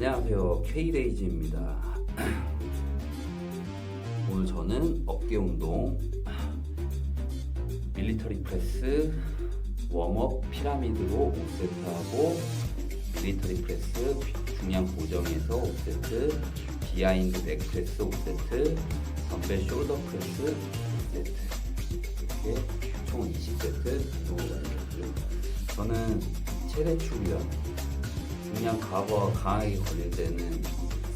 안녕하세요. K레이즈입니다. 오늘 저는 어깨 운동, 밀리터리 프레스, 웜업 피라미드로 5세트 하고 밀리터리 프레스 중량 고정에서 5세트, 비하인드 넥 프레스 5세트, 덤벨 숄더 프레스 5세트 이렇게 총 20세트 운동을 가르쳤고요. 저는 최대 출이요. 중량 과거와 강하게 걸릴 때는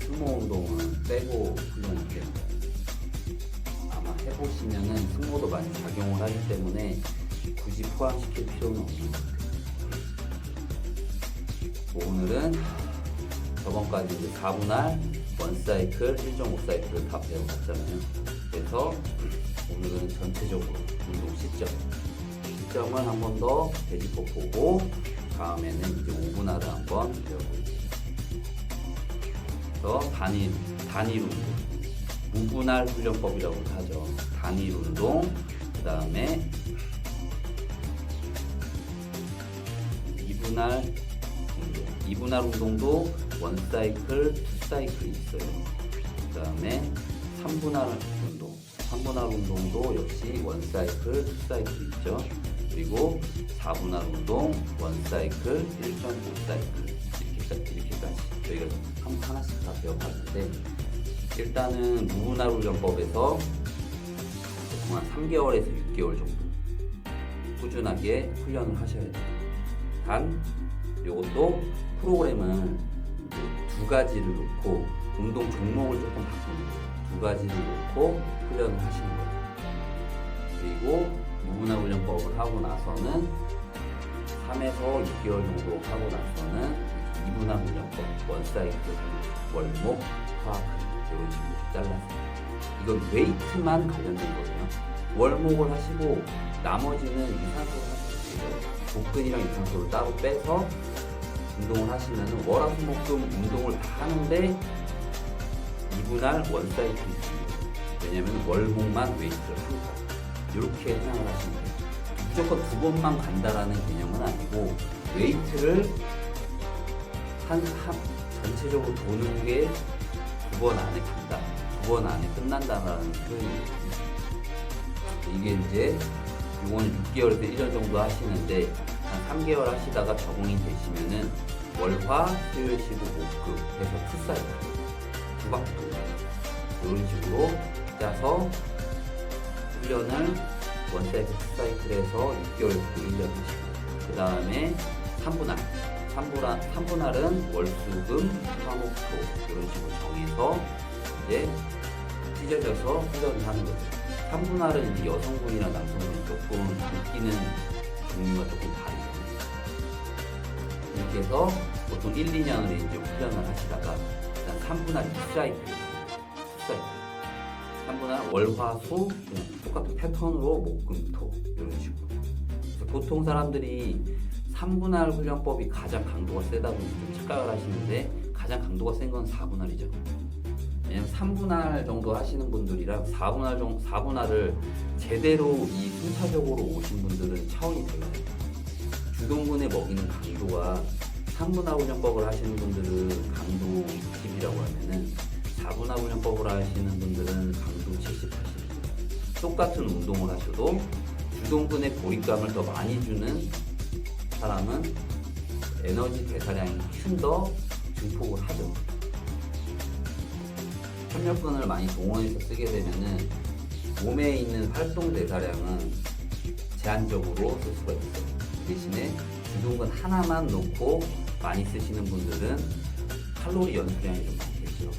승모 운동은 빼고 훈련을 해요. 아마 해보시면은 승모도 많이 작용을 하기 때문에 굳이 포함시킬 필요는 없는 것 같아요. 뭐 오늘은 저번까지 이제 4분할 원사이클, 1.5사이클을 다 배워봤잖아요. 그래서 오늘은 전체적으로 운동 시점, 시점을 한번 더 되짚어 보고 다음에는 이제 5분할을 한번 배워보겠습니다. 그래서 단일, 단일 운동, 무분할 훈련법이라고 하죠. 단일 운동, 그 다음에 2분할 운동. 2분할 운동도 원 사이클, 투 사이클이 있어요. 그 다음에 3분할 운동. 3분할 운동도 역시 원 사이클, 투 사이클이 있죠. 그리고 4분할 운동, 원 사이클, 1.5 사이클. 이렇게까지. 저희가 한, 하나씩 다 배워봤는데, 일단은 무분할 훈련법에서 보통 한 3개월에서 6개월 정도 꾸준하게 훈련을 하셔야 돼요. 단, 요것도 프로그램을 이제 두 가지를 놓고 운동 종목을 조금 바꾸는 거예요. 두 가지를 놓고 훈련을 하시는 거예요. 그리고 무분할 훈련법을 하고 나서는 3에서 6개월 정도 하고 나서는 2분할 훈련법, 원사이클, 월목, 화학 이런 식으로 잘라서 이건 웨이트만 관련된 거예요. 월목을 하시고 나머지는 유산소를 하시면 복근이랑 유산소를 따로 빼서 운동을 하시면 월화수목금 운동을 다 하는데 2분할 원사이클이 있습니다. 왜냐면 월목만 웨이트를 한다. 이렇게 생각을 하시면 돼요. 무조건 두 번만 간다라는 개념은 아니고 웨이트를 한, 한 전체적으로 도는 게 두 번 안에 간다. 두 번 안에 끝난다라는 표현이에요. 이게 이제 이거는 6개월에서 1년 정도 하시는데 한 3개월 하시다가 적응이 되시면은 월화 수요일 쉬고 목금 해서 투사이클 두 바퀴 돌려요. 이런 식으로 짜서 훈련을 원사이클 투사이클에서 6개월에서 1년 하시고. 그 다음에 3분할. 3분할, 3분할은 월수금 화목토 이런 식으로 정해서 이제 찢어져서 훈련을 하는 거죠. 3분할은 이제 여성분이나 남성분이 조금 느끼는 종류가 조금 다르거든요. 이렇게 해서 보통 1, 2년을 이제 훈련을 하시다가 일단 3분할 2사이클 2사이클 3분할 월화수 똑같은 패턴으로 목금토 이런 식으로 보통 사람들이 3분할 훈련법이 가장 강도가 세다고 좀 착각을 하시는데 가장 강도가 센 건 4분할이죠. 왜냐면 3분할 정도 하시는 분들이랑 4분할 정 4분할을 제대로 이 순차적으로 오신 분들은 차원이 달라요. 주동근에 먹이는 강도가 3분할 훈련법을 하시는 분들은 강도 60이라고 하면은 4분할 훈련법을 하시는 분들은 강도 70, 80. 똑같은 운동을 하셔도 주동근의 고립감을 더 많이 주는 사람은 에너지 대사량이 훨씬 더 증폭을 하죠. 협력근을 많이 동원해서 쓰게 되면은 몸에 있는 활동 대사량은 제한적으로 쓸 수가 있어요. 대신에 주동근 하나만 놓고 많이 쓰시는 분들은 칼로리 연소량이 좀 많겠죠.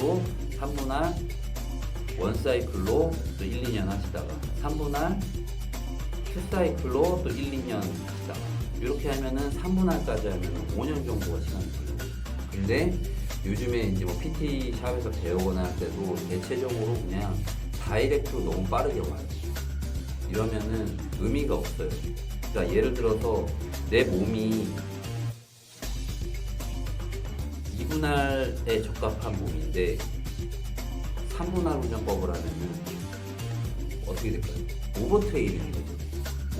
또 3분할 원사이클로 또 1, 2년 하시다가 3분할 투사이클로 또 1, 2년 하시다가 이렇게 하면은 3분할까지 하면은 5년 정도가 시간이 걸려요. 근데 요즘에 이제 뭐 PT 샵에서 배우거나 할 때도 대체적으로 그냥 다이렉트로 너무 빠르게 와요. 이러면은 의미가 없어요. 그러니까 예를 들어서 내 몸이 2분할에 적합한 몸인데 3분할 훈련법을 하면은 어떻게 될까요? 오버 트레이닝이 되죠.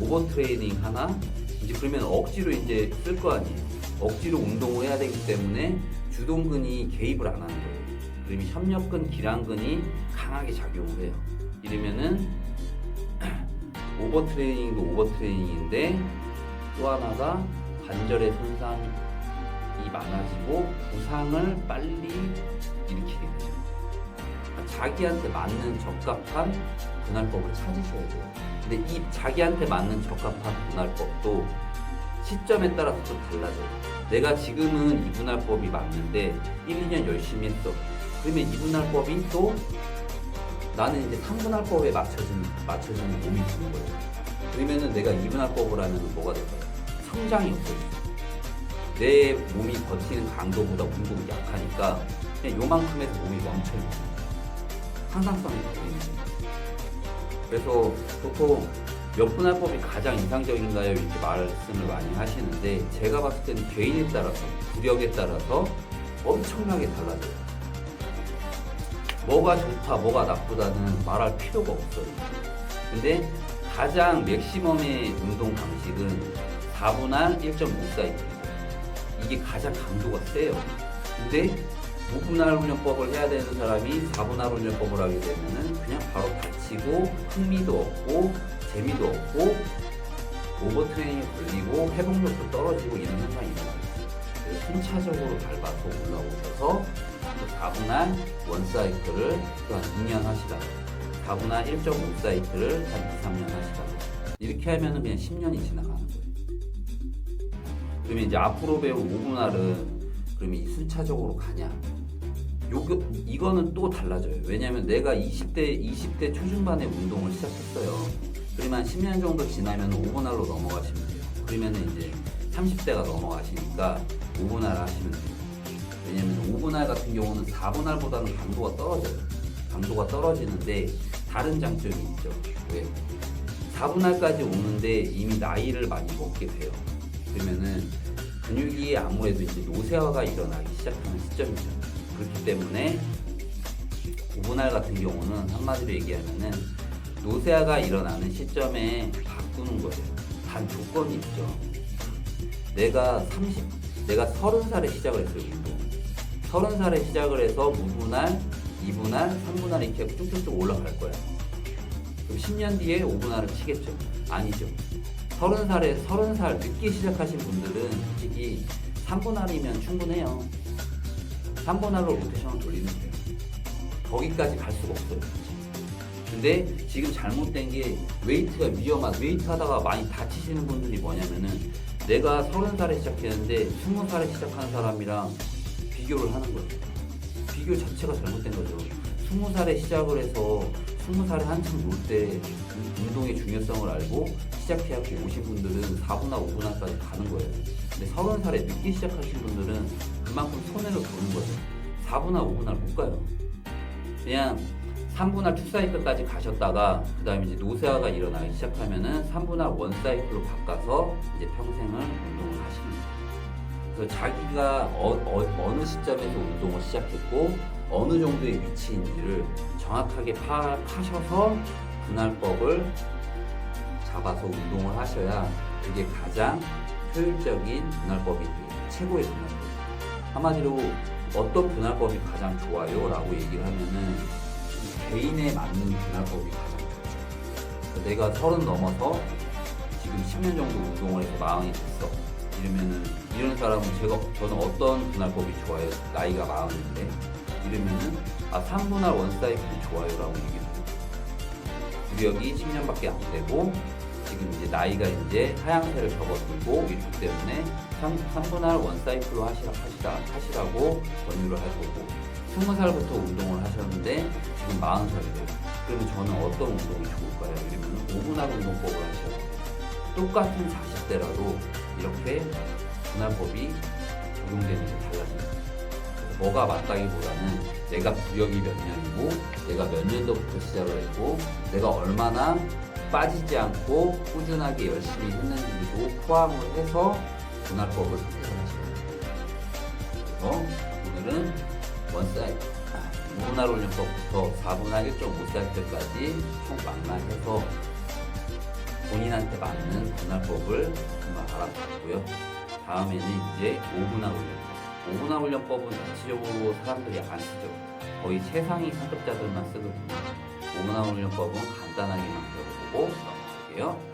오버 트레이닝 하나 이제 그러면 억지로 이제 쓸 거 아니에요. 억지로 운동을 해야 되기 때문에 주동근이 개입을 안 하는 거예요. 그러면 협력근, 기랑근이 강하게 작용을 해요. 이러면은 오버트레이닝도 오버트레이닝인데 또 하나가 관절의 손상이 많아지고 부상을 빨리 일으키게 되죠. 자기한테 맞는 적합한 분할법을 찾으셔야 돼요. 근데 이 자기한테 맞는 적합한 분할법도 시점에 따라서 좀 달라져요. 내가 지금은 이 분할법이 맞는데 1, 2년 열심히 했어. 그러면 이 분할법이 또 나는 이제 3분할법에 맞춰진, 맞춰지는 몸이 되는 거예요. 그러면은 내가 2분할법을 하면 뭐가 될까요? 성장이 없어져요. 내 몸이 버티는 강도보다 운동이 약하니까 그냥 요만큼에서 몸이 멈춰요. 없어요. 그래서 보통 몇 분 할법이 가장 이상적인가요? 이렇게 말씀을 많이 하시는데 제가 봤을 때는 개인에 따라서 구력에 따라서 엄청나게 달라져요. 뭐가 좋다, 뭐가 나쁘다는 말할 필요가 없어요. 근데 가장 맥시멈의 운동 방식은 4분할 1.5사이클이에요. 이게 가장 강도가 세요. 근데 5분할 훈련법을 해야 되는 사람이 4분할 훈련법을 하게 되면은 그냥 바로 다치고 흥미도 없고 재미도 없고 오버트레이닝에 걸리고 회복력도 떨어지고 이런 현상이. 그래서 순차적으로 밟아서 올라오셔서 또 4분할 원 사이클을 또한 2년 하시다가 4분할 1.5 사이클을 한 2, 3년 하시다가 이렇게 하면은 그냥 10년이 지나가는 거예요. 그러면 이제 앞으로 배울 5분할은 그러면 이 순차적으로 가냐? 요거 이거는 또 달라져요. 왜냐하면 내가 20대 20대 초중반에 운동을 시작했어요. 그러면 한 10년 정도 지나면 5분할로 넘어가시면 돼요. 그러면 이제 30대가 넘어가시니까 5분할 하시면 돼요. 왜냐면 5분할 같은 경우는 4분할보다는 강도가 떨어져요. 강도가 떨어지는데 다른 장점이 있죠. 왜? 4분할까지 오는데 이미 나이를 많이 먹게 돼요. 그러면은 근육이 아무래도 이제 노쇠화가 일어나기 시작하는 시점이죠. 그렇기 때문에 5분할 같은 경우는 한마디로 얘기하면은 노쇠화가 일어나는 시점에 바꾸는 거예요. 단 조건이 있죠. 내가 30, 내가 30살에 시작을 했어요, 운동. 30살에 시작을 해서 무분할, 2분할, 3분할 이렇게 쭉쭉쭉 올라갈 거야. 그럼 10년 뒤에 5분할을 치겠죠? 아니죠. 30살에, 30살 늦게 시작하신 분들은 솔직히 3분할이면 충분해요. 3분할로 로테이션을 돼요. 거기까지 갈 수가 없어요. 근데 지금 잘못된 게 웨이트가 위험한 웨이트 하다가 많이 다치시는 분들이 뭐냐면은 내가 30살에 시작했는데 20살에 시작한 사람이랑 비교를 하는 거예요. 비교 자체가 잘못된 거죠. 20살에 시작을 해서 20살에 한참 놀 때 운동의 중요성을 알고 시작해갖고 오신 분들은 4분할, 5분할까지 가는 거예요. 근데 30살에 늦게 시작하신 분들은 그만큼 손해를 보는 거죠. 4분할, 5분할 못 가요. 그냥 3분할 투 사이클까지 가셨다가 그 다음에 이제 노쇠화가 일어나기 시작하면은 3분할 원 사이클로 바꿔서 이제 평생을 운동을 거예요. 그래서 자기가 어, 느 시점에서 운동을 시작했고 어느 정도의 위치인지를 정확하게 파악하셔서 분할법을 잡아서 운동을 하셔야 그게 가장 효율적인 분할법이 돼요. 최고의 분할법. 한마디로 어떤 분할법이 가장 좋아요? 라고 얘기를 하면은 개인에 맞는 분할법이 가장 좋죠. 내가 서른 넘어서 지금 10년 정도 운동을 해서 마흔이 됐어. 이러면은 이런 사람은 제가 저는 어떤 분할법이 좋아요? 나이가 마흔인데 이러면은 아 3분할 원 사이클이 좋아요라고 얘기해요. 구력이 10년밖에 안 되고 지금 이제 나이가 이제 하향세를 접어들고 이렇기 때문에 3, 3분할 원 사이클로 하시라, 하시라, 하시라고 권유를 할 거고 20살부터 운동을 하셨는데 지금 40살이래요. 그러면 저는 어떤 운동이 좋을까요? 이러면 5분할 운동법을 하셔야 돼요. 똑같은 40대라도 이렇게 분할법이 적용되는 게 달라집니다. 뭐가 맞다기보다는 내가 구력이 몇 년이고 내가 몇 년도부터 시작을 했고 내가 얼마나 빠지지 않고 꾸준하게 열심히 했는지도 포함을 해서 분할법을 선택을 하시면 됩니다. 그래서 오늘은 원사이 무분할 훈련법부터 4분할 1.5사이클까지 총 망라해서 본인한테 맞는 분할법을 한번 알아봤고요. 다음에는 이제 5분할 훈련법. 5분할 훈련법은 대체적으로 사람들이 안 쓰죠. 거의 최상위 상급자들만 쓰거든요. 5분할 훈련법은 간단하게만 보고 넘어갈게요.